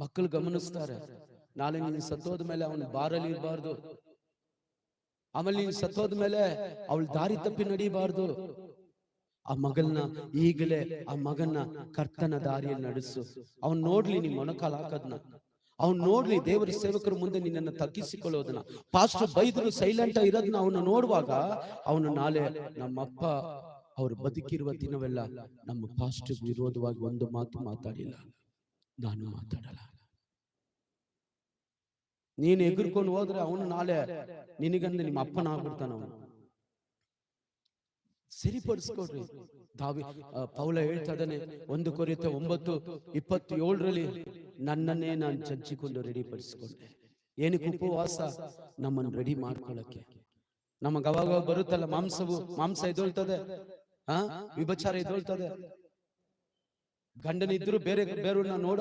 ಮಕ್ಕಳು ಗಮನಿಸ್ತಾರೆ. ನಾಳೆ ನೀನು ಸತ್ತೋದ ಮೇಲೆ ಅವನು ಬಾರಲ್ಲಿ ಇರಬಾರ್ದು. ಆಮೇಲೆ ನೀನು ಸತ್ತೋದ ಮೇಲೆ ಅವಳು ದಾರಿ ತಪ್ಪಿ ನಡೀಬಾರ್ದು. ಆ ಮಗಳನ್ನ ಈಗಲೇ ಆ ಮಗನ್ನ ಕರ್ತನ ದಾರಿಯಲ್ಲಿ ನಡೆಸು. ಅವನ್ ನೋಡ್ಲಿ ನೀನ್ ಮೊಣಕಾಲ ಹಾಕದ್ನ. ಅವ್ನು ನೋಡ್ಲಿ ದೇವರ ಸೇವಕರ ಮುಂದೆ ನಿನ್ನನ್ನು ತಗ್ಗಿಸಿಕೊಳ್ಳೋದನ್ನ. ಪಾಸ್ಟರ್ ಬೈದ್ರು ಸೈಲೆಂಟ್ ಇರೋದನ್ನ ಅವನು ನೋಡುವಾಗ ಅವನು ನಾಳೆ ನಮ್ಮಪ್ಪ ಅವ್ರು ಬದುಕಿರುವ ದಿನವೆಲ್ಲ ನಮ್ಮ ಪಾಸ್ಟರ್ ವಿರೋಧವಾಗಿ ಒಂದು ಮಾತು ಮಾತಾಡಿಲ್ಲ. ನಾನು ಮಾತಾಡಲ್ಲ. ನೀನು ಎಗರ್ಕೊಂಡು ಹೋದ್ರೆ ಅವನು ನಾಳೆ ನಿನಗಂದ್ರೆ ನಿಮ್ಮ ಅಪ್ಪನ ಆಗ್ಬಿಡ್ತಾನ ಅವನು. ಸರಿಪಡಿಸ್ಕೊಡ್ರಿ. ದಾವಿ ಪೌಲ ಹೇಳ್ತಾ ಇದ್ದಾನೆ ಒಂದು ಕೊರಿತ ಒಂಬತ್ತು ಇಪ್ಪತ್ತೇಳರಲ್ಲಿ ನನ್ನನ್ನೇ ನಾನು ಚಚ್ಚಿಕೊಂಡು ರೆಡಿ ಪಡಿಸ್ಕೊಂಡೆ ಏನಕ್ಕೆ ಉಪವಾಸ? ನಮ್ಮನ್ನು ರೆಡಿ ಮಾಡ್ಕೊಳ್ಳಕ್ಕೆ ನಮಗ ಅವಾಗ ಬರುತ್ತಲ್ಲ ಮಾಂಸವು ಮಾಂಸ ಎದೊಳ್ತದೆ ಆ? ವಿಭಚಾರ ಎದೊಳ್ತದೆ ಗಂಡನಿದ್ರು ಬೇರೆ ಬೇರೆಯವ್ರನ್ನ ನೋಡ